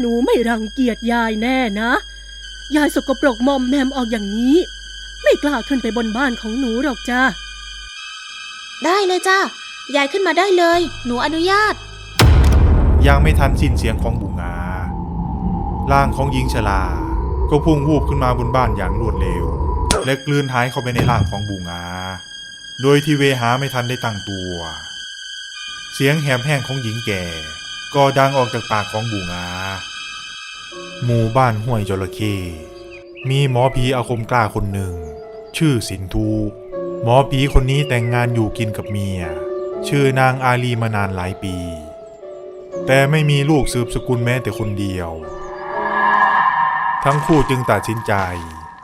หนูไม่รังเกียจยายแน่นะ ยายสกปรกมอมแมมออกอย่างนี้ ไม่กล้าขึ้นไปบนบ้านของหนูหรอกจ้าได้เลยจ้ายายขึ้นมาได้เลย หนูอนุญาต ยังไม่ทันสิ้นเสียงของบูงาร่างของหญิงชราก็พุ่งวูบขึ้นมาบนบ้านอย่างรวดเร็ว และกลืนหายเข้าไปในร่างของบูงาโดยที่เวหาไม่ทันได้ตั้งตัว เสียงแหบแห้งของหญิงแก่ ก็ดังออกจากปากของบูงา หมู่บ้านห้วยจระเข้มีหมอผีอาคมกล้าคนหนึ่ง ชื่อสินทูหมอผีคนนี้แต่งงานอยู่กินกับเมีย ชื่อนางอาลีมานานหลายปี แต่ไม่มีลูกสืบสกุลแม้แต่คนเดียว ทั้งคู่จึงตัดสินใจ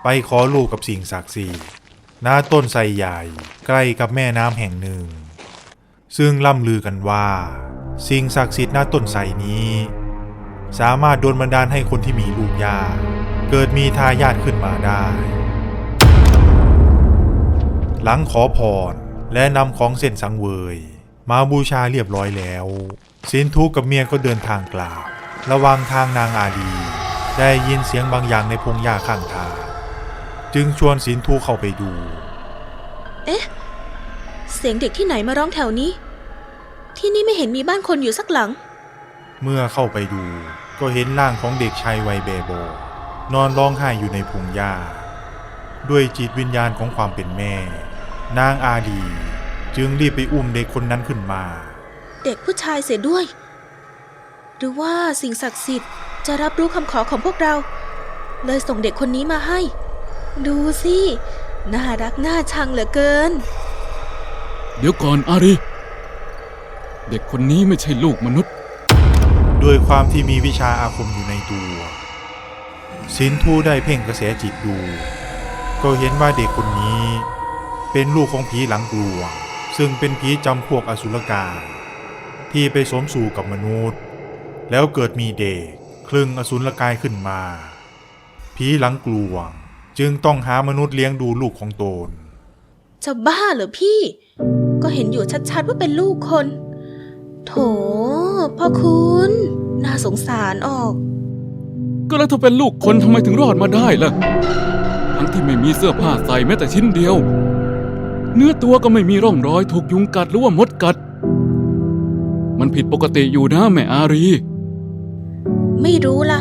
ไปขอลูกกับสิ่งศักดิ์สิทธิ์ณต้นไทรใหญ่ใกล้กับแม่น้ำแห่งหนึ่ง ซึ่งล่ำลือกันว่า สิ่งศักดิ์สิทธิ์ณต้นไทรนี้ สามารถโดนบันดาลให้คนที่มีลูกยาก เกิดมีทายาทขึ้นมาได้ หลังขอพรและนำของเส้นสังเวย มาบูชาเรียบร้อยแล้วสินทุกับเมียก็เดินทางกลับระหวังทางนางอาลีได้ยินเสียงบางอย่างในพงหญ้าข้างทาง จึงชวนสินทุเข้าไปดู เอ๊ะ เสียงเด็กที่ไหนมาร้องแถวนี้ ที่นี่ไม่เห็นมีบ้านคนอยู่สักหลัง เมื่อเข้าไปดูก็เห็นร่างของเด็กชายวัยเบโบอนอนร้องไห้อยู่ในพงหญ้า ด้วยจิตวิญญาณของความเป็นแม่ นางอาลีจึงรีบไปอุ้มเด็กคนนั้นขึ้นมา เด็กผู้ชายเสียด้วย หรือว่าสิ่งศักดิ์สิทธิ์จะรับรู้คำขอของพวกเรา เลยส่งเด็กคนนี้มาให้ ดูสิ น่ารักน่าชังเหลือเกิน เดี๋ยวก่อนอารี เด็กคนนี้ไม่ใช่ลูกมนุษย์ ด้วยความที่มีวิชาอาคมอยู่ในตัวสินทูได้เพ่งกระแสจิตดู ก็เห็นว่าเด็กคนนี้ เป็นลูกของผีหลังกลวงซึ่งเป็นผีจำพวกอสุรกายที่ไปสมสู่กับมนุษย์ แล้วเกิดมีเด็กคลึงอสุรกายขึ้นมา ผีหลังกลวงจึงต้องหามนุษย์เลี้ยงดูลูกของตน จะบ้าเหรอพี่ ก็เห็นอยู่ชัดๆว่าเป็นลูกคน โถพ่อคุณน่าสงสารออก ก็แล้วเธอเป็นลูกคนทำไมถึงรอดมาได้ล่ะ ทั้งที่ไม่มีเสื้อผ้าใส่แม้แต่ชิ้นเดียว เนื้อตัวก็ไม่มีร่องรอยถูกยุงกัดหรือว่ามดกัด มันผิดปกติอยู่นะแม่อารี ไม่รู้ล่ะ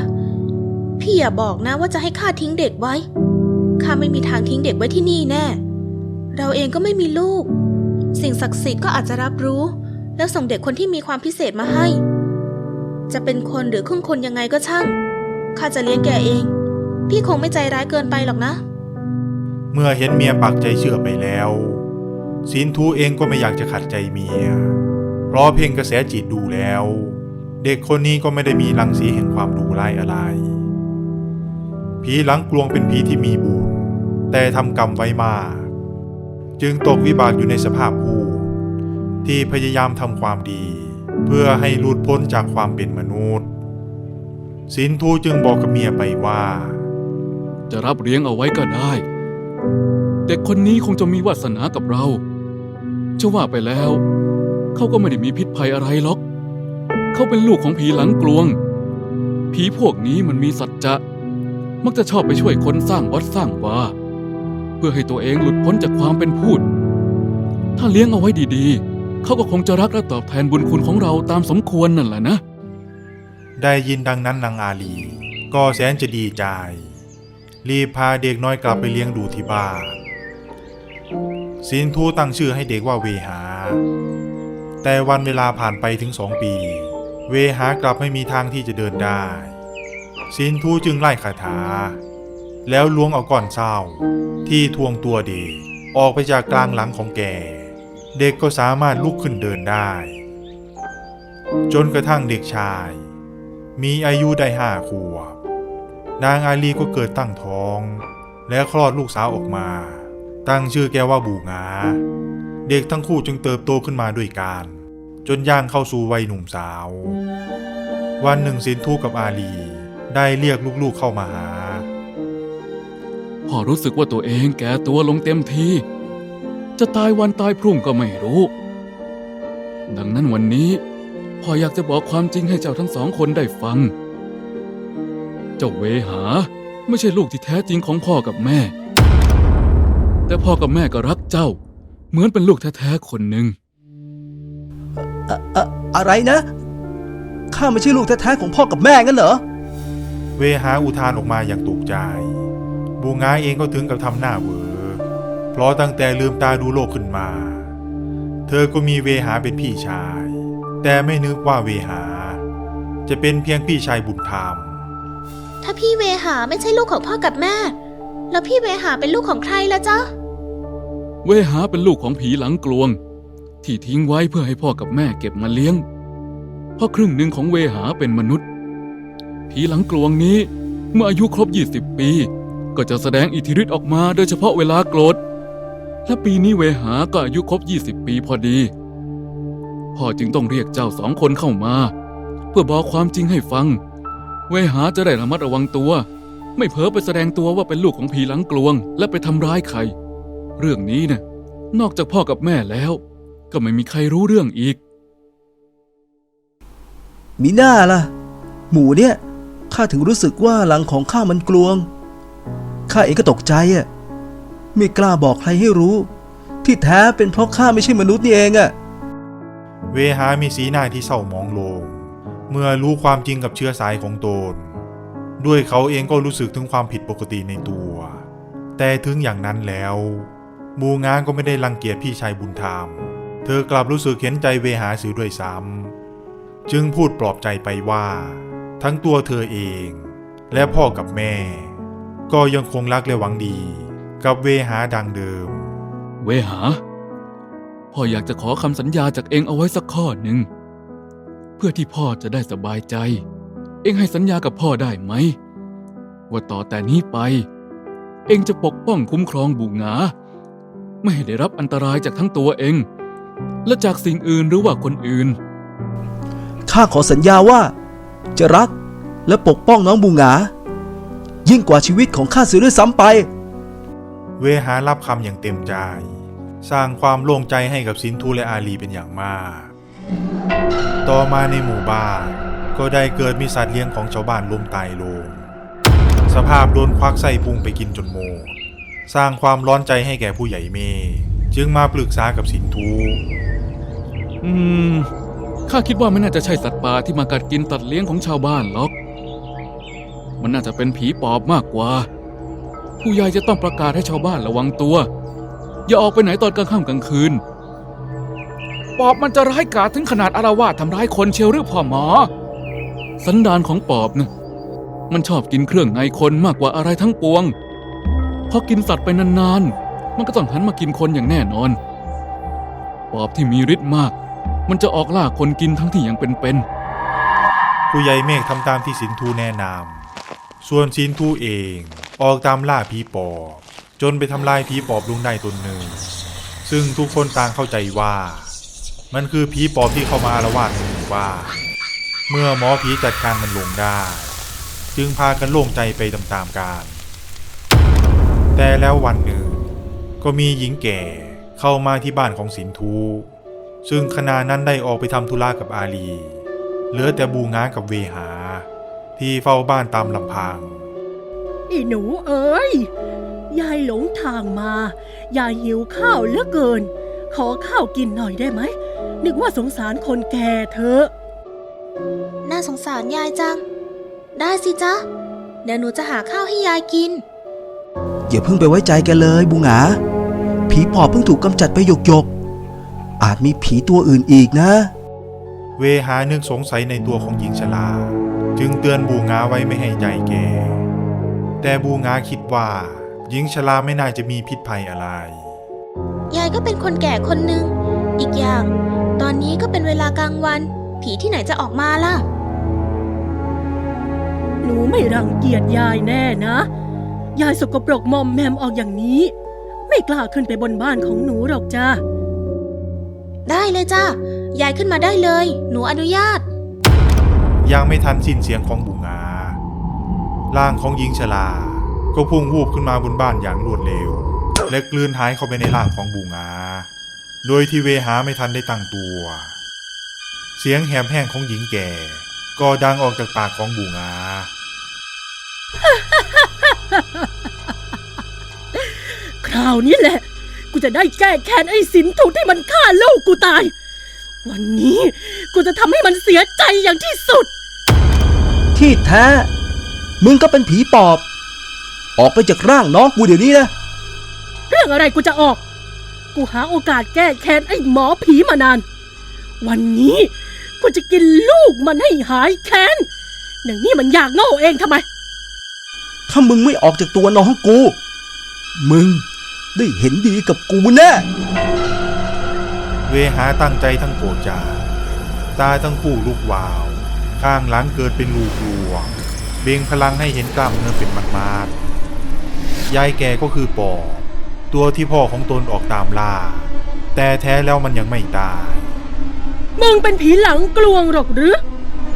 พี่อย่าบอกนะว่าจะให้ข้าทิ้งเด็กไว้ข้าไม่มีทางทิ้งเด็กไว้ที่นี่แน่ เราเองก็ไม่มีลูก สิ่งศักดิ์สิทธิ์ก็อาจจะรับรู้ แล้วส่งเด็กคนที่มีความพิเศษมาให้ จะเป็นคนหรือครึ่งคนยังไงก็ช่าง ข้าจะเลี้ยงแกเอง พี่คงไม่ใจร้ายเกินไปหรอกนะ เมื่อเห็นเมียปักใจเชื่อไปแล้วสินทูเองก็ไม่อยากจะขัดใจเมีย เพราะเพ่งกระแสจิตดูแล้ว เด็กคนนี้ก็ไม่ได้มีรังสีแห่งความดุร้ายอะไร ผีหลังกลวงเป็นผีที่มีบุญแต่ทำกรรมไว้มาก จึงตกวิบากอยู่ในสภาพผู ที่พยายามทำความดี เพื่อให้หลุดพ้นจากความเป็นมนุษย์ สินทูจึงบอกกับเมียไปว่า จะรับเลี้ยงเอาไว้ก็ได้เด็กคนนี้คงจะมีวาสนากับเราจะว่าไปแล้ว เขาก็ไม่ได้มีพิษภัยอะไรหรอก เขาเป็นลูกของผีหลังกลวง ผีพวกนี้มันมีสัจจะมักจะชอบไปช่วยคนสร้างวัดสร้างวาเพื่อให้ตัวเองหลุดพ้นจากความเป็นพูด ถ้าเลี้ยงเอาไว้ดีๆ เขาก็คงจะรักและตอบแทนบุญคุณของเราตามสมควรนั่นแหละนะ ได้ยินดังนั้นนางอาลี ก็แสนจะดีใจ รีบพาเด็กน้อยกลับไปเลี้ยงดูที่บ้านสินทูตั้งชื่อให้เด็กว่าเวหา แต่วันเวลาผ่านไปถึงสองปี เวหากลับไม่มีทางที่จะเดินได้สินทูจึงไล่คาถา แล้วล้วงเอาก้อนเศร้าที่ทวงตัวเด็กออกไปจากกลางหลังของแก เด็กก็สามารถลุกขึ้นเดินได้ จนกระทั่งเด็กชาย มีอายุได้ห้าขวบ นางอาลีก็เกิดตั้งท้อง และคลอดลูกสาวออกมา ตั้งชื่อแกว่าบูงา เด็กทั้งคู่จึงเติบโตขึ้นมาด้วยกัน จนย่างเข้าสู่วัยหนุ่มสาว วันหนึ่งสินทูกับอาลี ได้เรียกลูกๆเข้ามาหาพ่อรู้สึกว่าตัวเองแก่ตัวลงเต็มที จะตายวันตายพรุ่งก็ไม่รู้ ดังนั้นวันนี้พ่ออยากจะบอกความจริงให้เจ้าทั้งสองคนได้ฟัง เจ้าเวหาไม่ใช่ลูกที่แท้จริงของพ่อกับแม่ แต่พ่อกับแม่ก็รักเจ้า เหมือนเป็นลูกแท้ๆคนหนึ่งอะอะอะไรนะ ข้าไม่ใช่ลูกแท้ๆของพ่อกับแม่งั้นเหรอ เวหาอุทานออกมาอย่างตกใจ บูงาเองก็ถึงกับทำหน้าเหวอ เพราะตั้งแต่ลืมตาดูโลกขึ้นมา เธอก็มีเวหาเป็นพี่ชาย แต่ไม่นึกว่าเวหา จะเป็นเพียงพี่ชายบุญธรรม ถ้าพี่เวหาไม่ใช่ลูกของพ่อกับแม่ แล้วพี่เวหาเป็นลูกของใครล่ะจ๊ะ เวหาเป็นลูกของผีหลังกลวง ที่ทิ้งไว้เพื่อให้พ่อกับแม่เก็บมาเลี้ยง เพราะครึ่งหนึ่งของเวหาเป็นมนุษย์ ผีหลังกลวงนี้เมื่ออายุครบ 20 ปี ก็จะแสดงอิทธิฤทธิ์ออกมาโดยเฉพาะเวลาโกรธ และปีนี้เวหาก็อายุครบ 20 ปีพอดี พ่อจึงต้องเรียกเจ้าสองคนเข้ามา เพื่อบอกความจริงให้ฟัง เวหาจะได้ระมัดระวังตัว ไม่เผลอไปแสดงตัวว่าเป็นลูกของผีหลังกลวง และไปทำร้ายใคร เรื่องนี้เนี่ยนอกจากพ่อกับแม่แล้ว ก็ไม่มีใครรู้เรื่องอีก มีหน้าล่ะ หมูเนี่ยข้าถึงรู้สึกว่าหลังของข้ามันกลวงข้าเองก็ตกใจอะ ไม่กล้าบอกใครให้รู้ ที่แท้เป็นเพราะข้าไม่ใช่มนุษย์นี่เองอะเวหามีสีหน้าที่เศร้ามองลง เมื่อรู้ความจริงกับเชื้อสายของตน ด้วยเขาเองก็รู้สึกถึงความผิดปกติในตัว แต่ถึงอย่างนั้นแล้วบูงานก็ไม่ได้รังเกียจพี่ชายบุญธรรม เธอกลับรู้สึกเห็นใจเวหาสือด้วยซ้ำจึงพูดปลอบใจไปว่า ทั้งตัวเธอเอง และพ่อกับแม่ ก็ยังคงรักและหวังดี กับเวหาดังเดิม เวหา พ่ออยากจะขอคำสัญญาจากเองเอาไว้สักข้อหนึ่ง เพื่อที่พ่อจะได้สบายใจ เองให้สัญญากับพ่อได้ไหม ว่าต่อแต่นี้ไป เองจะปกป้องคุ้มครองบุงาไม่ให้ได้รับอันตรายจากทั้งตัวเอง และจากสิ่งอื่นหรือว่าคนอื่น ข้าขอสัญญาว่า จะรักและปกป้องน้องบูงายิ่งกว่าชีวิตของข้าเสียด้วยซ้ำไป เวหารับคำอย่างเต็มใจ สร้างความโล่งใจให้กับสินทูและอาลีเป็นอย่างมาก ต่อมาในหมู่บ้านก็ได้เกิดมีสัตว์เลี้ยงของชาวบ้านล้มตายลง สภาพโดนควักไส้พุงไปกินจนหมสร้างความร้อนใจให้แก่ผู้ใหญ่เมจึงมาปรึกษากับสินทูอืม ข้าคิดว่าไม่น่าจะใช่สัตว์ป่าที่มากัดกินตัดเลี้ยงของชาวบ้านหรอก มันน่าจะเป็นผีปอบมากกว่า ผู้ใหญ่จะต้องประกาศให้ชาวบ้านระวังตัว อย่าออกไปไหนตอนกลางค่ำกลางคืน ปอบมันจะร้ายกาจถึงขนาดอารวาสทำร้ายคนเชียวหรือพ่อหมอ สันดานของปอบนะมันชอบกินเครื่องในคนมากกว่าอะไรทั้งปวง พอกินสัตว์ไปนานๆ มันก็ต้องหันมากินคนอย่างแน่นอน ปอบที่มีฤทธิ์มาก มันจะออกล่าคนกินทั้งที่ยังเป็นๆ ผู้ใหญ่เมฆทำตามที่สินทูแนะนำส่วนสินทูเอง ออกตามล่าผีปอบจนไปทำลายผีปอบลุงได้ตนหนึ่ง ซึ่งทุกคนต่างเข้าใจว่า มันคือผีปอบที่เข้ามาอาละวาดในหมู่บ้านเมื่อหมอผีจัดการมันลงได้ จึงพากันโล่งใจไปตามๆกันแต่แล้ววันหนึ่ง ก็มีหญิงแก่เข้ามาที่บ้านของสินทูซึ่งขณะนั้นได้ออกไปทำธุระกับอาลี เหลือแต่บูงากับเวหา ที่เฝ้าบ้านตามลำพัง อีหนูเอ้ยยายหลงทางมา ยายหิวข้าวเหลือเกิน ขอข้าวกินหน่อยได้ไหม นึกว่าสงสารคนแก่เธอะน่าสงสารยายจัง ได้สิจ๊ะ เดี๋ยวหนูจะหาข้าวให้ยายกิน อย่าเพิ่งไปไว้ใจแกเลยบูงาผีปอบเพิ่งถูกกำจัดไปหยกๆอาจมีผีตัวอื่นอีกนะ เวหานึกสงสัยในตัวของหญิงชราจึงเตือนบูงาไว้ไม่ให้ใจแก่ แต่บูงาคิดว่าหญิงชราไม่น่าจะมีพิษภัยอะไร ยายก็เป็นคนแก่คนหนึ่ง อีกอย่าง ตอนนี้ก็เป็นเวลากลางวัน ผีที่ไหนจะออกมาล่ะ หนูไม่รังเกียจยายแน่นะ ยายสกปรกมอมแมมออกอย่างนี้ ไม่กล้าขึ้นไปบนบ้านของหนูหรอกจ้าได้เลยจ้ะยายขึ้นมาได้เลย หนูอนุญาต ยังไม่ทันสิ้นเสียงของบูงา ร่างของหญิงชราก็พุ่งวูบขึ้นมาบนบ้านอย่างรวดเร็ว และกลืนหายเข้าไปในร่างของบูงา โดยที่เวหาไม่ทันได้ตั้งตัว เสียงแหบแห้งของหญิงแก่ ก็ดังออกจากปากของบูงา คราวนี้แหละ กูจะได้แก้แค้นไอ้สินถูกที่มันฆ่าลูกกูตาย วันนี้กูจะทำให้มันเสียใจอย่างที่สุด ที่แท้ มึงก็เป็นผีปอบ ออกไปจากร่างน้องกูเดี๋ยวนี้นะ เรื่องอะไรกูจะออก กูหาโอกาสแก้แค้นไอ้หมอผีมานาน วันนี้กูจะกินลูกมันให้หายแค้นอย่างนี้มันอยากโง่เองทำไม ถ้ามึงไม่ออกจากตัวน้องกู มึงได้เห็นดีกับกูแน่เวหาตั้งใจทั้งโกรธจาตาทั้งคู่ลุกวาว ข้างหลังเกิดเป็นรูกลวง เบ่งพลังให้เห็นกล้ามเนื้อเป็นมัดมาดๆยายแกก็คือปอบตัวที่พ่อของตนออกตามล่า แต่แท้แล้วมันยังไม่ตาย มึงเป็นผีหลังกลวงหรอกหรือ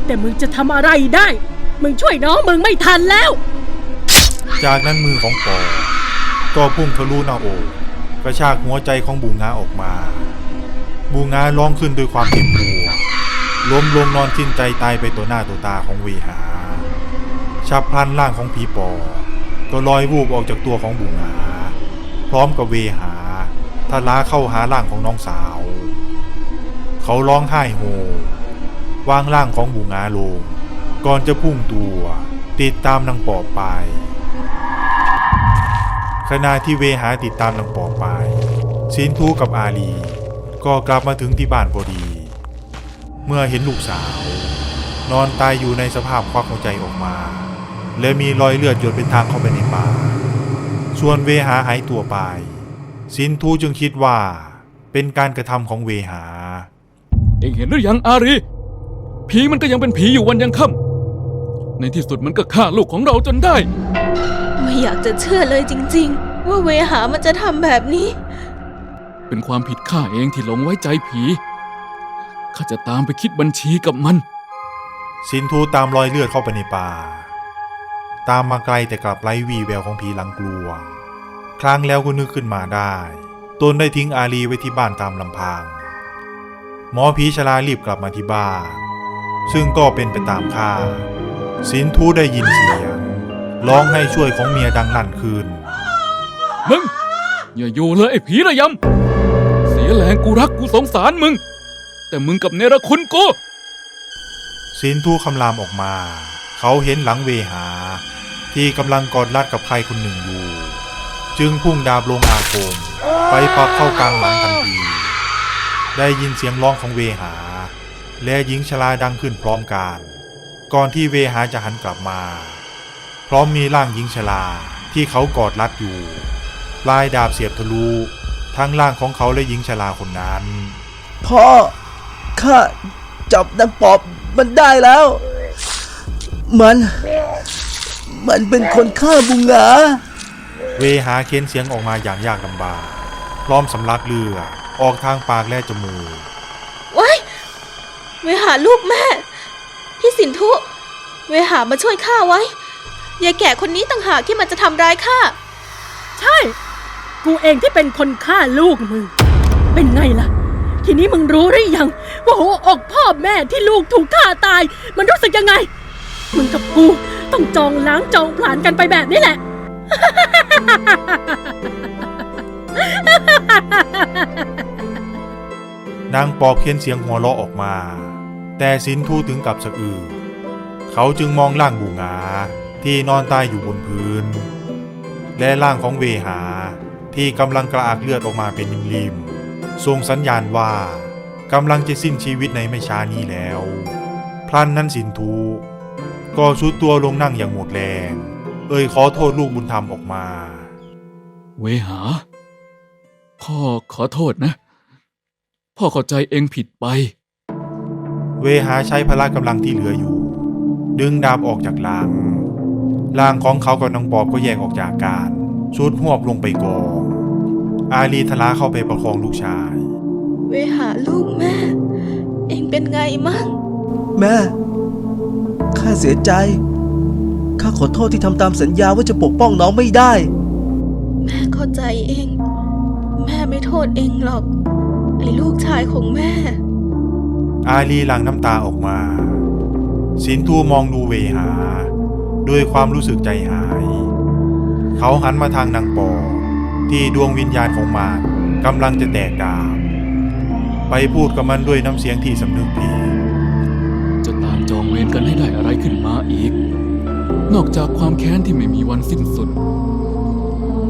แต่มึงจะทำอะไรได้ มึงช่วยน้องมึงไม่ทันแล้ว จากนั้นมือของปอก็พุ่งทะลุหน้าอกกระชากหัวใจของบูงาออกมา บูงาร้องขึ้นด้วยความเจ็บปวดล้มลงนอนสิ้นใจตายไปต่อหน้าต่อตาของเวหา ฉับพลันร่างของผีปอก็ลอยวูบออกจากตัวของบูงาพร้อมกับเวหาทะลาเข้าหาร่างของน้องสาว เขาร้องไห้โฮวางร่างของบูงาลง ก่อนจะพุ่งตัว ติดตามนางปอบไป ขณะที่เวหาติดตามนางปอบไปสินทูกับอาลี ก็กลับมาถึงที่บ้านพอดี เมื่อเห็นลูกสาว นอนตายอยู่ในสภาพควักหัวใจออกมา และมีรอยเลือดหยดเป็นทางเข้าไปในป่า ส่วนเวหาหายตัวไป สินทูจึงคิดว่า เป็นการกระทำของเวหา เองเห็นหรือยังอารีผีมันก็ยังเป็นผีอยู่วันยังค่ำในที่สุดมันก็ฆ่าลูกของเราจนได้ ไม่อยากจะเชื่อเลยจริง ๆ ว่าเวหามันจะทำแบบนี้ เป็นความผิดข้าเองที่หลงไว้ใจผีข้าจะตามไปคิดบัญชีกับมัน สินทูตามรอยเลือดเข้าไปในป่า ตามมาไกลแต่กลับไร้วีแววของผีหลังกลัว ครั้งแล้วก็นึกขึ้นมาได้ตนได้ทิ้งอาลีไว้ที่บ้านตามลำพัง หมอผีชรารีบกลับมาที่บ้าน ซึ่งก็เป็นไปตามคาดสินทูได้ยินเสียง ร้องให้ช่วยของเมียดังลั่นขึ้นมึง อย่าอยู่เลยไอ้ผีระยำ เสียแรงกูรักกูสงสารมึง แต่มึงกับเนรคุณกูสินทูคำรามออกมา เขาเห็นหลังเวหา ที่กำลังกอดรัดกับใครคนหนึ่งอยู่ จึงพุ่งดาบลงอาคม ไปปักเข้ากลางหลังทันที ได้ยินเสียงร้องของเวหา และหญิงชราดังขึ้นพร้อมกัน ก่อนที่เวหาจะหันกลับมา พร้อมมีร่างหญิงชราที่เขากอดรัดอยู่ปลายดาบเสียบทะลุทั้งร่างของเขาและหญิงชราคนนั้น พ่อข้าจับนางปอบมันได้แล้ว มัน มันเป็นคนฆ่าบุงหงาเวหาเค้นเสียงออกมาอย่างยากลำบากพร้อมสำลักเลือดออกทางปากและจมูกไว้เวหาลูกแม่ พี่สินทุเวหามาช่วยข้าไว้ยายแก่คนนี้ต่างหากที่มันจะทำร้ายข้า ใช่ กูเองที่เป็นคนฆ่าลูกมึง เป็นไงล่ะ ทีนี้มึงรู้หรือยัง ว่าหัวอกพ่อแม่ที่ลูกถูกฆ่าตาย มันรู้สึกยังไง มึงกับกูต้องจองล้างจองผลาญกันไปแบบนี้แหละ นางปอบเค้นเสียงหัวเราะออกมา แต่สินทูถึงกับสะอื้อเขาจึงมองร่างบูงาที่นอนตายอยู่บนพื้น และร่างของเวหาที่กำลังกระอักเลือดออกมาเป็นริมๆส่งสัญญาณว่ากำลังจะสิ้นชีวิตในไม่ช้านี้แล้ว พลันนั้นสินทู ก็ชุดตัวลงนั่งอย่างหมดแรง เอ่ยขอโทษลูกบุญธรรมออกมา เวหา พ่อขอโทษนะ พ่อเข้าใจเองผิดไป เวหาใช้พละกำลังที่เหลืออยู่ ดึงดาบออกจากหลังร่างของเขากับน้องปอบก็แยกออกจากกันชุดหวบลงไปกอง อาลีทะลาเข้าไปประคองลูกชาย เวหาลูกแม่ เองเป็นไงมั่งแม่ ข้าเสียใจ ข้าขอโทษที่ทำตามสัญญาว่าจะปกป้องน้องไม่ได้ แม่เข้าใจเอง แม่ไม่โทษเองหรอก ไอ้ลูกชายของแม่ อาลีหลั่งน้ำตาออกมา สินทูมองดูเวหา ด้วยความรู้สึกใจหาย เขาหันมาทางนางปอ ที่ดวงวิญญาณของมารกำลังจะแตกดาบไปพูดกับมันด้วยน้ำเสียงที่สำนึกผิด จะตามจองเวรกันให้ได้อะไรขึ้นมาอีก นอกจากความแค้นที่ไม่มีวันสิ้นสุด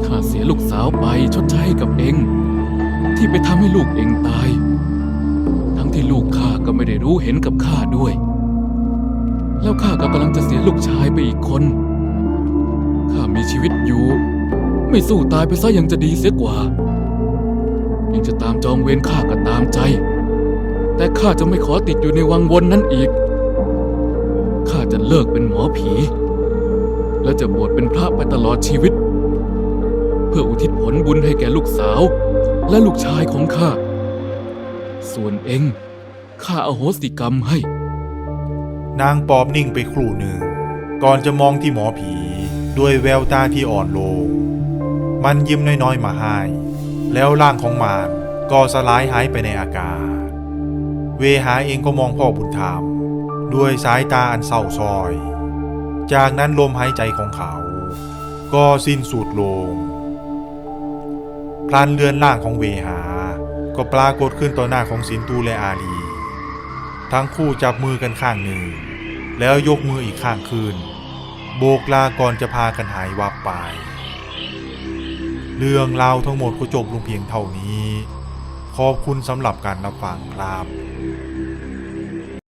ข้าเสียลูกสาวไปชดใช้ให้กับเอง ที่ไปทำให้ลูกเองตาย ทั้งที่ลูกข้าก็ไม่ได้รู้เห็นกับข้าด้วย แล้วข้าก็กำลังจะเสียลูกชายไปอีกคน ข้ามีชีวิตอยู่ ไม่สู้ตายไปซะยังจะดีเสียกว่า ยังจะตามจองเวรข้าก็ตามใจแต่ข้าจะไม่ขอติดอยู่ในวังวนนั้นอีก จะเลิกเป็นหมอผี และจะบวชเป็นพระไปตลอดชีวิต เพื่ออุทิศผลบุญให้แก่ลูกสาว และลูกชายของข้า ส่วนเองข้าอโหสิกรรมให้ นางปอบนิ่งไปครู่หนึ่ง ก่อนจะมองที่หมอผีด้วยแววตาที่อ่อนลง มันยิ้มน้อยๆมาให้ แล้วร่างของมารก็สลายหายไปในอากาศ เวหาเองก็มองพ่อบุญธรรม ด้วยสายตาอันเศร้าซอย จากนั้นลมหายใจของเขา ก็สิ้นสุดลง พลันเลือนร่างของเวหา ก็ปรากฏขึ้นต่อหน้าของสินตูและอาลี ทั้งคู่จับมือกันข้างหนึ่ง แล้วยกมืออีกข้างขึ้น โบกลาก่อนจะพากันหายวับไป เรื่องราวทั้งหมดก็จบลงเพียงเท่านี้ ขอบคุณสำหรับการรับฟังครับ